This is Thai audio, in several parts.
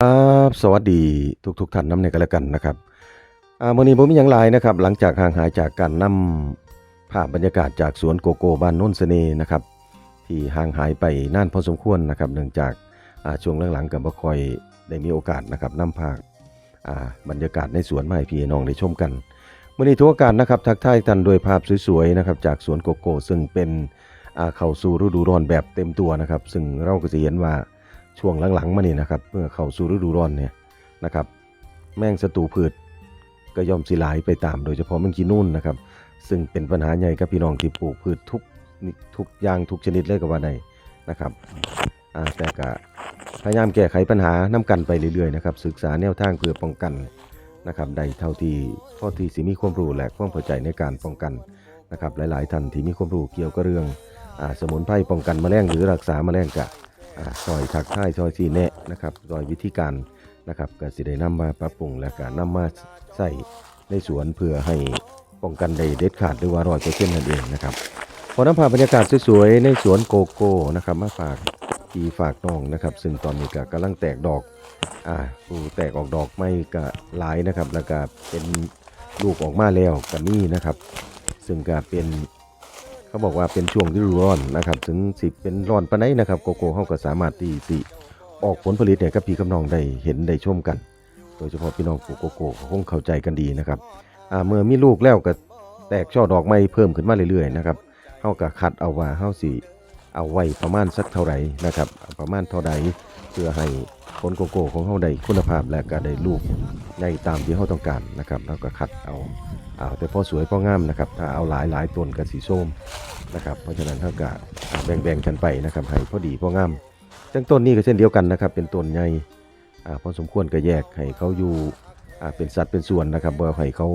ครับสวัสดีทุกทุกๆท่านน้ำในกันแล้วกันนะครับอ่ามื่อนี้ผมมีอย่างไรนะครับ หลังจากห่างหายจากการนำภาพบรรยากาศจากสวนโกโก้บ้านโน้นเสน่ห์นะครับ ที่ห่างหายไปนานพอสมควรนะครับ เนื่องจากาช่วงหลังๆกับบ่ค่อยได้มีโอกาสนะครับนำภาพบรรยากาศในสวนมาให้พี่น้องได้ชมกันมื่อนี้ทุกโอกาสนะครับทักทายท่านด้วยภาพสวยๆนะครับจากสวนโกโก้ซึ่งเป็นเข้าสู่ฤดูร้อนแบบเต็มตัวนะครับ ซึ่งเราก็จะเห็นว่า ช่วงหลังๆมานี่นะครับเมื่อเข้าสู่ฤดูร้อนเนี่ยนะครับ แมงศัตรูพืชก็ย่อมสิหลายไปตามโดยเฉพาะแมงกีนุ่นนะครับ ซึ่งเป็นปัญหาใหญ่กับพี่น้องที่ปลูกพืชทุกทุกอย่างทุกชนิดเลยก็ว่าได้นะครับแต่ก็พยายามแก้ไขปัญหานํกันไปเรื่อยๆนะครับศึกษาแนวทางเพื่อป้องกันนะครับได้เท่าที่พ่อที่สิมีความรู้และความเข้าใจในการป้องกันนะครับหลายๆท่านที่มีความรู้เกี่ยวกับเรื่องอสมุนไพรป้องกันแมลงหรือรักษาแมลงกะ ซอยทักทายซอยสีแนะนะครับซอยวิธีการนะครับก็สิได้นำมาปรับปรุงและก็นำมาใส่ในสวนเพื่อให้ป้องกันได้เด็ดขาดหรือว่าร้อยเปอร์เซ็นต์นั่นเองนะครับพอนำพาบรรยากาศสวยๆในสวนโกโก้นะครับมาฝากพี่ฝากน้องนะครับ ซึ่งตอนนี้ก็กำลังแตกดอกอ่าปูแตกออกดอกไม่ก็หลายนะครับ แล้วก็เป็นลูกออกมาแล้วก็มีนะครับ ซึ่งก็เป็น เขาบอกว่าเป็นช่วงฤดูร้อนนะครับ ถึงสิเป็นร้อนปานใดนะครับโกโก้เขาก็สามารถที่สิออกผลผลิตเนี่ยกับพี่กับน้องได้เห็นได้ชมกัน โดยเฉพาะพี่น้องปลูกโกโก้ก็คงเข้าใจกันดีนะครับอ่าเมื่อมีลูกแล้วก็แตกช่อดอกไม้เพิ่มขึ้นมาเรื่อยๆนะครับเขาก็คัดเอาว่าเขาสิเอาไว้ประมาณสักเท่าไหร่นะครับ ประมาณเท่าใดเพื่อให้ผลโกโก้ของเขาได้คุณภาพและก็ได้ลูก ในตามที่เขาต้องการนะครับแล้วก็คัดเอาเอาแต่พอสวยพองามนะครับถ้าเอาหลายหลายต้นก็สีส้มนะครับเพราะฉะนั้นเท่ากับแบ่งๆกันไปนะครับให้พอดีพองามจังต้นนี้ก็เช่นเดียวกันนะครับ เป็นต้นใหญ่พอสมควรก็แยกให้เขาอยู่เป็นสัดเป็นส่วนนะครับบ่ให้เขา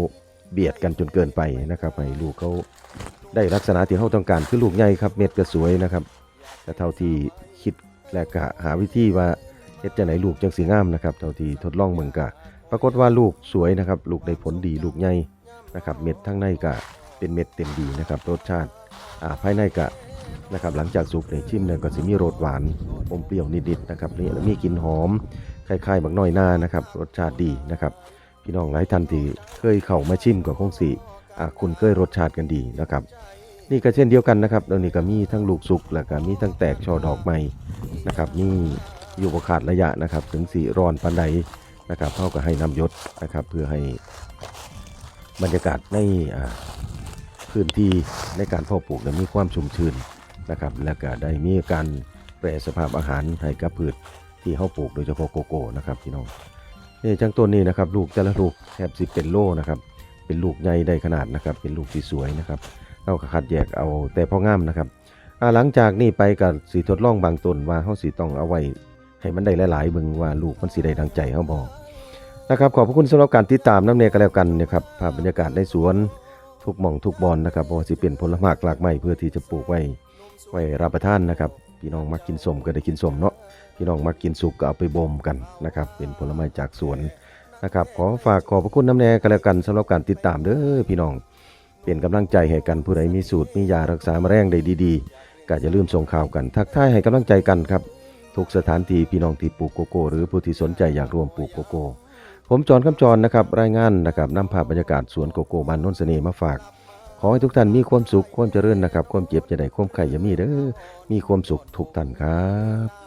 เบียดกันจนเกินไปนะครับให้ลูกเขาได้ลักษณะที่เขาต้องการคือลูกใหญ่ครับเม็ดก็สวยนะครับแต่เท่าที่คิดและก็หาวิธีว่าเฮ็ดจะไหนลูกจังสีงามนะครับ เท่าที่ทดลองเมืองกะ ปรากฏว่าลูกสวยนะครับ ลูกได้ผลดีลูกใหญ่นะครับ เม็ดทั้งในก็เป็นเม็ดเต็มดีนะครับ รสชาติอ่าภายในกะนะครับ หลังจากสุกเนี่ยชิมเนี่ยก็จะมีรสหวานอมเปรี้ยวนิดๆนะครับนี่แล้วมีกลิ่นหอมคล้ายๆบักน้อยหน้านะครับ รสชาติดีนะครับ พี่น้องหลายท่านที่เคยเข้ามาชิมก็คงสิอ่าคุณเคยรสชาติกันดีนะครับนี่ก็เช่นเดียวกันนะครับแล้วนี่ก็มีทั้งลูกสุกแล้วก็มีทั้งแตกช่อดอกใหม่นะครับนี่อยู่ประขาดระยะนะครับ ถึงสีร้อนปันใด นะครับเท่ากับให้น้ำยศนะครับ เพื่อให้บรรยากาศในพื้นที่ในการเพาะปลูกมีความชุ่มชื้นนะครับ และก็ได้มีการแปรสภาพอาหารให้กับพืชที่เขาปลูกโดยเฉพาะโกโก้นะครับพี่น้องนี่จังต้นนี้นะครับ ลูกแต่ละลูกแทบสิเป็นโลนะครับ เป็นลูกใหญ่ได้ขนาดนะครับ เป็นลูกที่สวยนะครับเราก็คัดแยกเอาแต่พองามนะครับหลังจากนี้ไปกับสีทดลองบางต้นว่าเขาสีต้องเอาไว้ ให้มันได้หลายๆเบิ่งว่าลูกมันสีได้ดังใจเขาบอกนะครับขอบพระคุณสำหรับการติดตามน้ำเนยกันแล้วกันนะครับภาพบรรยากาศในสวนทุกหม่องทุกบอลนะครับเพราะว่าสิเป็นผลไม้หลากไม้เพื่อที่จะปลูกไว้ไว้รับประทานนะครับ พี่น้องมักกินสมก็ได้กินสมเนาะพี่น้องมักกินสุกก็เอาไปบ่มกันนะครับเป็นผลไม้จากสวนนะครับขอฝากขอบพระคุณน้ำแน่กันแล้วกันสำหรับการติดตามเด้อพี่น้อง เป็นกำลังใจให้กันผู้ใดมีสูตรมียารักษาแมลงได้ดีๆก็จะลืมส่งข่าวกัน ทักทายให้กำลังใจกันครับ ทุกสถานที่พี่น้องที่ปลูกโกโก้ หรือผู้ที่สนใจอยากรวมปลูกโกโก้ ผมจอนคำจรนะครับรายงานนะครับนำภาพบรรยากาศสวนโกโก้บ้านโนนเสน่ห์มาฝาก ขอให้ทุกท่านมีความสุขความเจริญนะครับ ความเจ็บจะได้ความไข่อย่ามีเด้อมีความสุขทุกท่านครับ